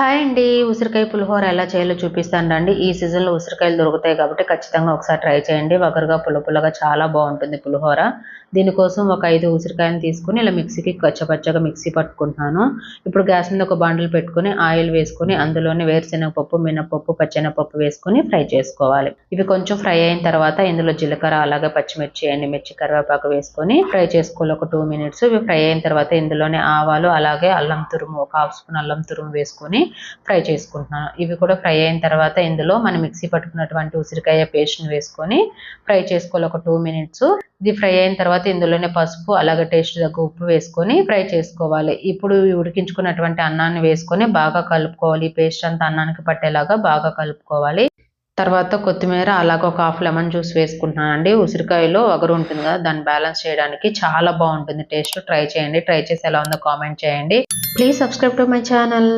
Hi అండి. ఉసిరికాయ పులిహోర ఎలా చేయాలో చూపిస్తాను రండి. ఈ సీజన్లో ఉసిరికాయలు దొరుకుతాయి కాబట్టి ఖచ్చితంగా ఒకసారి ట్రై చేయండి. ఒకరుగా పులపులగా చాలా బాగుంటుంది పులిహోర. దీనికోసం ఒక ఐదు ఉసిరికాయలు తీసుకుని ఇలా మిక్సీకి కచ్చపచ్చగా మిక్సీ పట్టుకుంటున్నాను. ఇప్పుడు గ్యాస్ మీద ఒక బాండలు పెట్టుకుని ఆయిల్ వేసుకుని అందులోనే వేరుశెనగపప్పు మినపప్పు పచ్చెనపప్పు వేసుకుని ఫ్రై చేసుకోవాలి. ఇవి కొంచెం ఫ్రై అయిన తర్వాత ఇందులో జీలకర్ర అలాగే పచ్చిమిర్చి ఎండుమిర్చి కరివేపాకు వేసుకొని ఫ్రై చేసుకోవాలి. ఒక టూ మినిట్స్ ఇవి ఫ్రై అయిన తర్వాత ఇందులోనే ఆవాలు అలాగే అల్లం తురుము ఒక హాఫ్ స్పూన్ అల్లం తురుము వేసుకొని ఫ్రై చేసుకుంటున్నాను. ఇవి కూడా ఫ్రై అయిన తర్వాత ఇందులో మనం మిక్సీ పట్టుకున్నటువంటి ఉసిరికాయ పేస్ట్ని వేసుకొని ఫ్రై చేసుకోవాలి ఒక టూ మినిట్స్. ఇది ఫ్రై అయిన తర్వాత ఇందులోనే పసుపు అలాగే టేస్ట్ తగ్గ ఉప్పు వేసుకొని ఫ్రై చేసుకోవాలి. ఇప్పుడు ఉడికించుకున్నటువంటి అన్నాన్ని వేసుకొని బాగా కలుపుకోవాలి. పేస్ట్ అంతా అన్నానికి పట్టేలాగా బాగా కలుపుకోవాలి. తర్వాత కొత్తిమీర అలాగే ఒక హాఫ్ లెమన్ జ్యూస్ వేసుకుంటున్నానండి. ఉసిరికాయలో వగరు ఉంటుంది కదా దాన్ని బ్యాలెన్స్ చేయడానికి చాలా బాగుంటుంది. టేస్ట్ ట్రై చేయండి. ట్రై చేసి ఎలా ఉందో కామెంట్ చేయండి. Please subscribe to my channel.